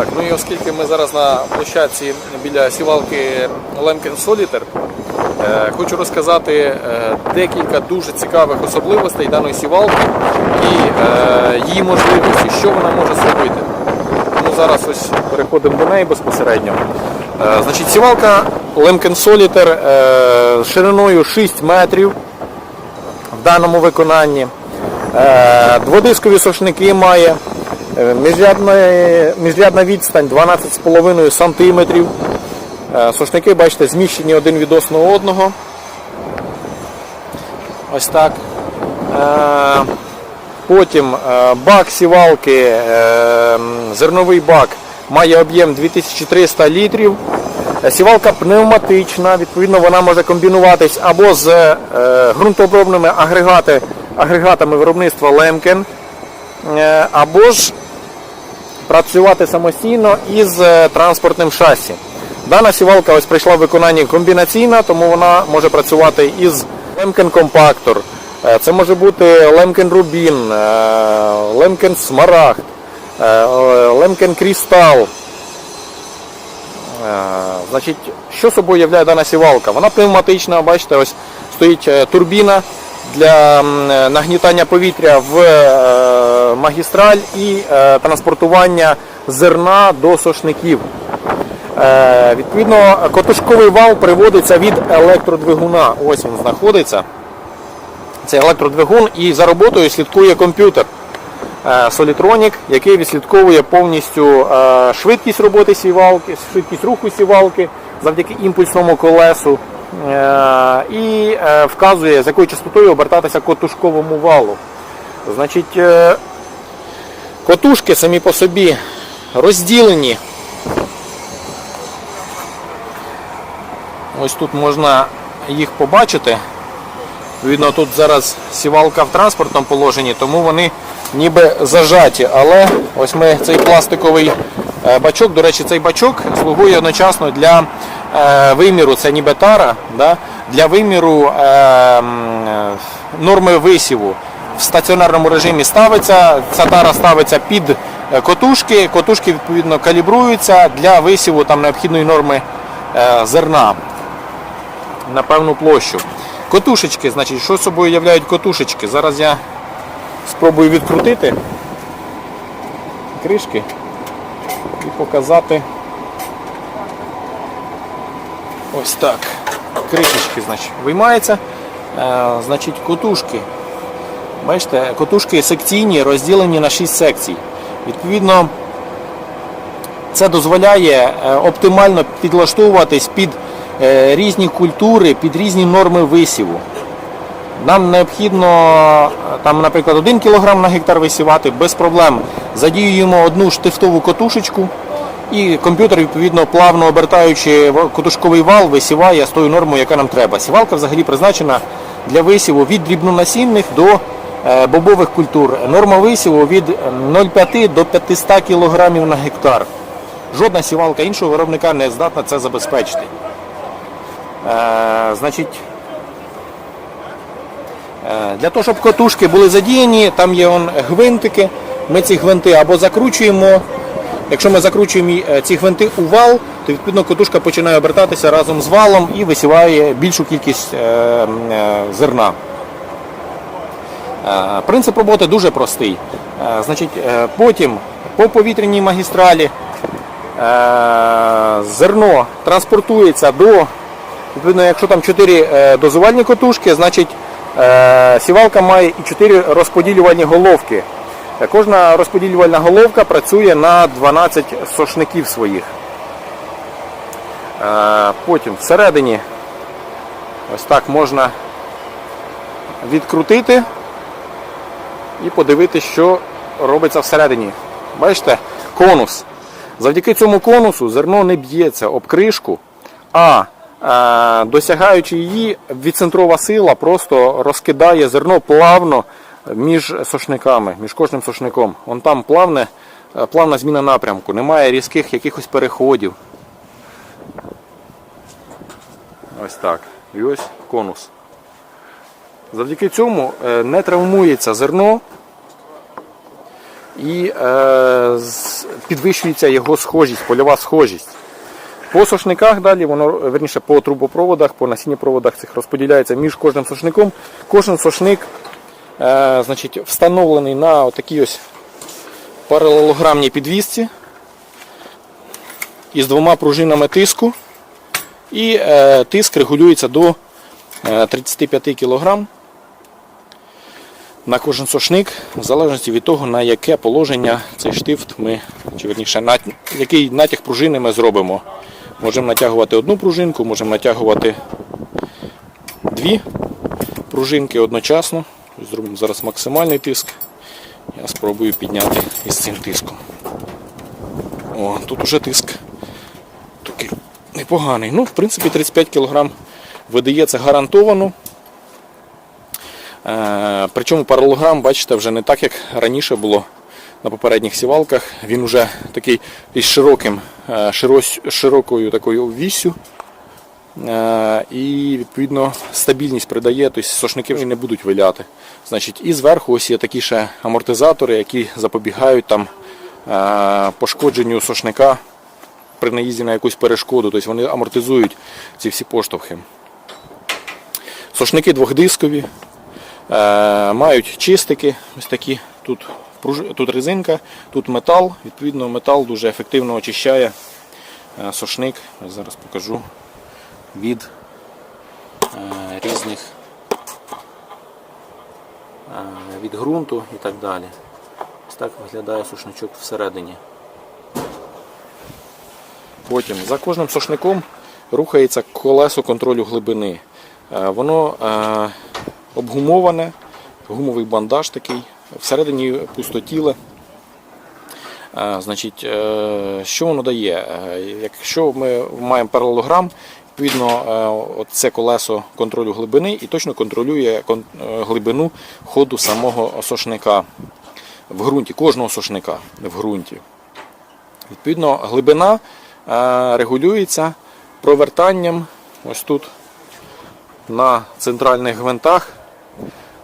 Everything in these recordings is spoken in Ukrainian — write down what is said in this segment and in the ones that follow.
Так, ну і оскільки ми зараз на площадці біля сівалки Lemken Solitaire, е, хочу розказати е, декілька дуже цікавих особливостей даної сівалки і е, її можливості, що вона може зробити. Тому зараз ось переходимо до неї безпосередньо. Значить, сівалка Solitaire е, шириною 6 метрів в даному виконанні. Дводискові сошники має. Е, Міжрядна, відстань 12,5 см. Сошники, бачите, зміщені один відносно одного. Ось так. Е, Потім е, бак сівалки, зерновий бак має об'єм 2300 літрів. Сівалка пневматична, відповідно, вона може комбінуватись або з ґрунтообробними агрегатами виробництва Лемкен, або ж працювати самостійно із е, транспортним шасі. Дана сівалка ось прийшла в виконанні комбінаційна, тому вона може працювати із Lemken Compactor. Е, Це може бути Lemken Rubin, е, е, Lemken Crystal. Е, Значить, що собою являє дана сівалка? Вона пневматична, бачите, ось стоїть турбіна для нагнітання повітря в е, магістраль і е, транспортування зерна до сошників. Е, Відповідно, котушковий вал приводиться від електродвигуна. Ось він знаходиться. Це електродвигун і за роботою слідкує комп'ютер. е, Solitronic, який відслідковує повністю е, швидкість роботи сівалки, швидкість руху сівалки завдяки імпульсному колесу е, і е, вказує, з якою частотою обертатися котушковому валу. Значить, е, котушки самі по собі розділені. Ось тут можна їх побачити. Видно, тут зараз сівалка в транспортному положенні, тому вони ніби зажаті. Але ось ми цей пластиковий е, бачок, до речі, цей бачок слугує одночасно для е, виміру, це ніби тара, да, для виміру е, е, норми висіву. В стаціонарному режимі ставиться, ця тара ставиться під е, котушки, котушки відповідно калібруються для висіву там, необхідної норми е, зерна на певну площу. Котушечки, значить, що собою являють котушечки? Зараз я спробую відкрутити кришки і показати. Ось так. Кришечки, значить, виймається. Е, значить, котушки. Бачите, котушки секційні розділені на 6 секцій. Відповідно, це дозволяє е, оптимально підлаштовуватись під е, різні культури, під різні норми висіву. Нам необхідно, там, наприклад, 1 кг на гектар висівати без проблем. Задіюємо одну штифтову котушечку і комп'ютер, відповідно, плавно обертаючи котушковий вал, висіває з тою нормою, яка нам треба. Сівалка взагалі призначена для висіву від дрібнонасінних до е, бобових культур. Норма висіву від 0,5 до 500 кг на гектар. Жодна сівалка іншого виробника не здатна це забезпечити. Е, значить, е, для того, щоб котушки були задіяні, там є он гвинтики. Ми ці гвинти або закручуємо. Якщо ми закручуємо е, ці гвинти у вал, то відповідно котушка починає обертатися разом з валом і висіває більшу кількість е, е, зерна. Принцип роботи дуже простий. Значить, потім по повітряній магістралі зерно транспортується до, відповідно, якщо там 4 дозувальні котушки, значить сівалка має і 4 розподілювальні головки. Кожна розподілювальна головка працює на 12 сошників своїх. Е, Потім всередині ось так можна відкрутити і подивитися, що робиться всередині. Бачите, конус. Завдяки цьому конусу зерно не б'ється об кришку, а е, досягаючи її, відцентрова сила просто розкидає зерно плавно між сошниками, між кожним сошником. Вон там плавне, е, плавна зміна напрямку, немає різких якихось переходів. Ось так. І ось конус. Завдяки цьому е, не травмується зерно і е, підвищується його схожість, польова схожість. По сошниках далі, воно, верніше, по трубопроводах, по насіннєпроводах цих розподіляється між кожним сошником. Кожен сошник значить, встановлений на такій ось паралелограмній підвісці із двома пружинами тиску. І е, тиск регулюється до е, 35 кг на кожен сошник, в залежності від того, на яке положення цей штифт ми, чи верніше, який натяг пружини ми зробимо. Можемо натягувати одну пружинку, можемо натягувати дві пружинки одночасно. Зробимо зараз максимальний тиск. Я спробую підняти із цим тиском. О, тут уже тиск такий непоганий. Ну, в принципі, 35 кг видається гарантовано. Е, Причому паралограм, бачите, вже не так, як раніше було на попередніх сівалках. Він вже такий із широким, е, широкою такою віссю. Е, І відповідно стабільність придає, тобто сошники вже не будуть виляти. Значить, і зверху ось є такі ще амортизатори, які запобігають там е, пошкодженню сошника при наїзді на якусь перешкоду, тобто вони амортизують ці всі поштовхи. Сошники двохдискові, е, мають чистики, ось такі. Тут, тут резинка, тут метал. Відповідно, метал дуже ефективно очищає сошник. Зараз покажу від е, різних е, від ґрунту і так далі. Ось так виглядає сушничок всередині. Потім за кожним сошником рухається колесо контролю глибини. Е, Воно обгумоване, гумовий бандаж такий, всередині пустотіле. Значить, що воно дає? Якщо ми маємо паралелограм, відповідно е, це колесо контролю глибини і точно контролює е, глибину ходу самого сошника в ґрунті, кожного сошника в ґрунті. Відповідно, глибина е, регулюється провертанням ось тут на центральних гвинтах,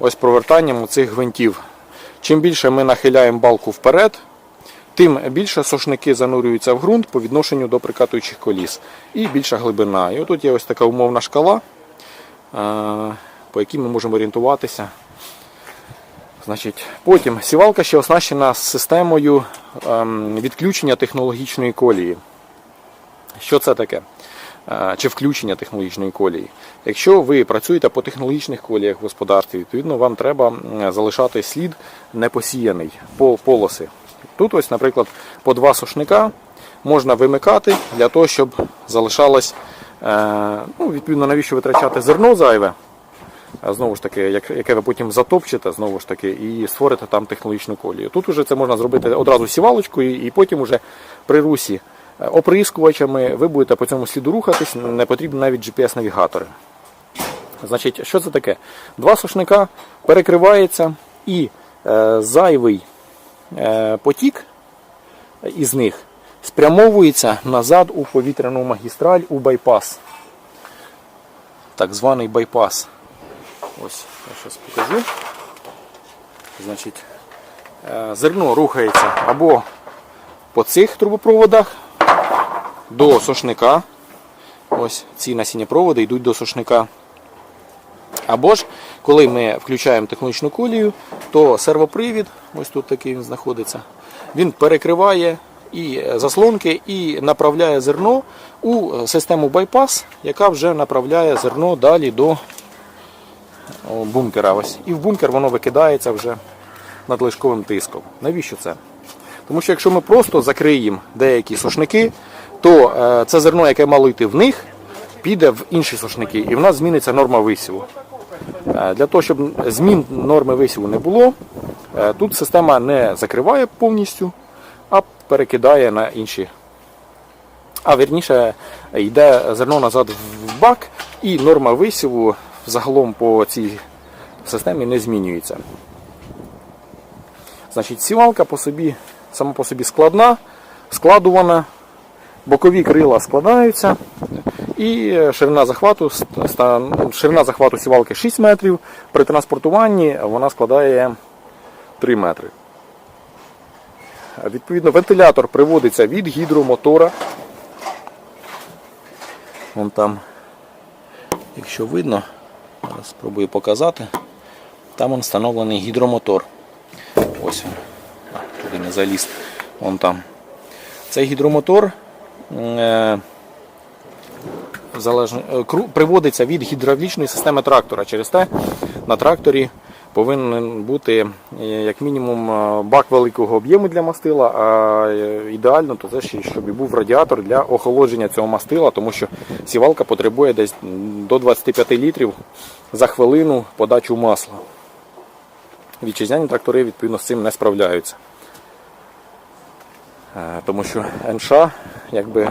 ось провертанням цих гвинтів. Чим більше ми нахиляємо балку вперед, тим більше сошники занурюються в ґрунт по відношенню до прикатуючих коліс. І більша глибина. І отут є ось така умовна шкала, е, по якій ми можемо орієнтуватися. Значить, потім сівалка ще оснащена системою ем, відключення технологічної колії. Що це таке? Е, Чи включення технологічної колії? Якщо ви працюєте по технологічних коліях в господарстві, відповідно вам треба залишати слід непосіяний по полоси. Тут, ось, наприклад, по два сошника можна вимикати для того, щоб залишалось, е, ну, відповідно, навіщо витрачати зерно зайве, знову ж таки, як- яке ви потім затопчете, знову ж таки, і створите там технологічну колію. Тут уже це можна зробити одразу сівалочкою, і потім уже при русі е, оприскувачами ви будете по цьому сліду рухатись, не потрібні навіть GPS-навігатори. Значить, що це таке? Два сушника перекривається і е, зайвий потік із них спрямовується назад у повітряну магістраль у байпас. Так званий байпас. Ось, я зараз покажу. Значить, е, зерно рухається або по цих трубопроводах до сошника. Ось ці насіннєпроводи йдуть до сошника. Або ж, коли ми включаємо технологічну колію, то сервопривід, ось тут такий він знаходиться, він перекриває і заслонки і направляє зерно у систему байпас, яка вже направляє зерно далі до бункера. Ось. І в бункер воно викидається вже надлишковим тиском. Навіщо це? Тому що якщо ми просто закриємо деякі сушники, то е, це зерно, яке мало йти в них, піде в інші сушники, і в нас зміниться норма висіву. Е, Для того, щоб змін норми висіву не було, е, тут система не закриває повністю, а перекидає на інші. А вірніше йде зерно назад в бак, і норма висіву загалом по цій системі не змінюється. Значить, сівалка по собі, сама по собі складна, складувана, бокові крила складаються. І ширина захвату, ширина захвату сівалки 6 метрів. При транспортуванні вона складає 3 метри. Відповідно, вентилятор приводиться від гідромотора. Вон там, якщо видно, спробую показати. Там встановлений гідромотор. Ось він. Туди не заліз. Вон там. Цей гідромотор е, залежно, е, приводиться від гідравлічної системи трактора. Через те на тракторі повинен бути е, як мінімум е, бак великого об'єму для мастила, а ідеально то це ще щоб і був радіатор для охолодження цього мастила, тому що сівалка потребує десь до 25 літрів за хвилину подачу масла. Вітчизняні трактори відповідно з цим не справляються. Тому що НШ якби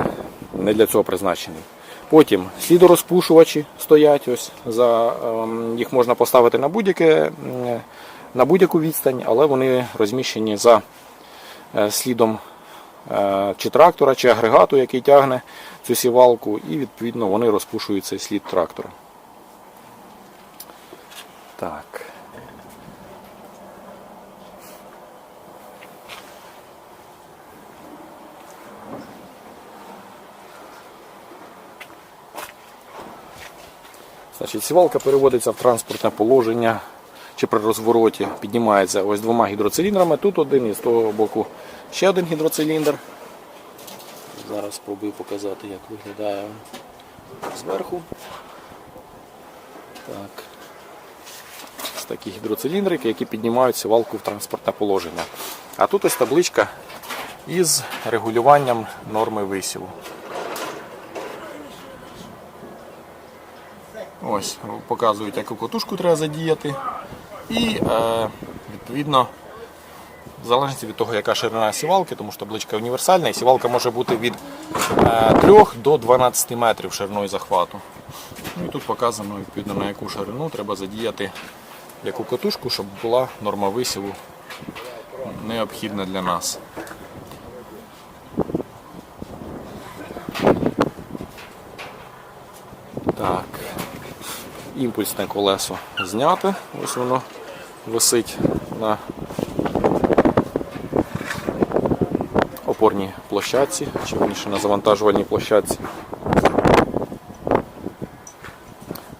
не для цього призначений. Потім слідорозпушувачі стоять, ось за, ем, їх можна поставити на, будь-яке, на будь-яку відстань, але вони розміщені за е, слідом е, чи трактора, чи агрегату, який тягне цю сівалку, і відповідно вони розпушують цей слід трактора. Так. Значить, сівалка переводиться в транспортне положення чи при розвороті піднімається ось двома гідроциліндрами. Тут один і з того боку ще один гідроциліндр. Зараз спробую показати, як виглядає зверху. Так. Ось такі гідроциліндрики, які піднімають сівалку в транспортне положення. А тут ось табличка із регулюванням норми висіву. Ось, показують, яку котушку треба задіяти. І е, відповідно, в залежності від того, яка ширина сівалки, тому що табличка універсальна, і сівалка може бути від е, 3 до 12 метрів шириною захвату. Ну і тут показано, відповідно, на яку ширину треба задіяти яку котушку, щоб була норма висіву необхідна для нас. Так. Імпульсне колесо зняте. Ось воно висить на опорній площадці, чи верніше на завантажувальній площадці.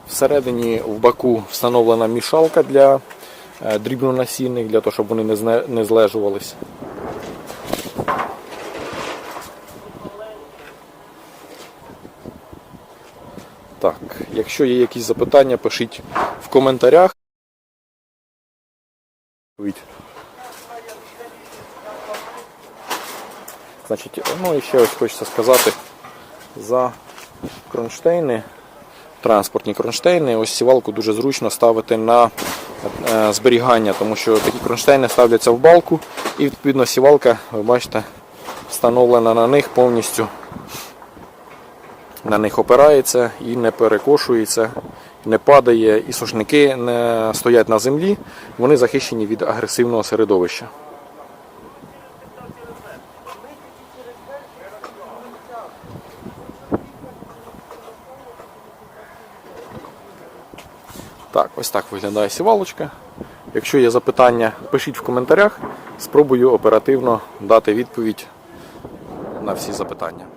Всередині в баку встановлена мішалка для е, дрібнонасінних, для того, щоб вони не злежувались. Так, якщо є якісь запитання, пишіть в коментарях. Значить, ну і ще ось хочеться сказати за кронштейни, транспортні кронштейни. Ось сівалку дуже зручно ставити на е, зберігання, тому що такі кронштейни ставляться в балку і відповідно сівалка, ви бачите, встановлена на них повністю на них опирається і не перекошується, не падає, і сушники не стоять на землі, вони захищені від агресивного середовища. Так, ось так виглядає сівалочка. Якщо є запитання, пишіть в коментарях. Спробую оперативно дати відповідь на всі запитання.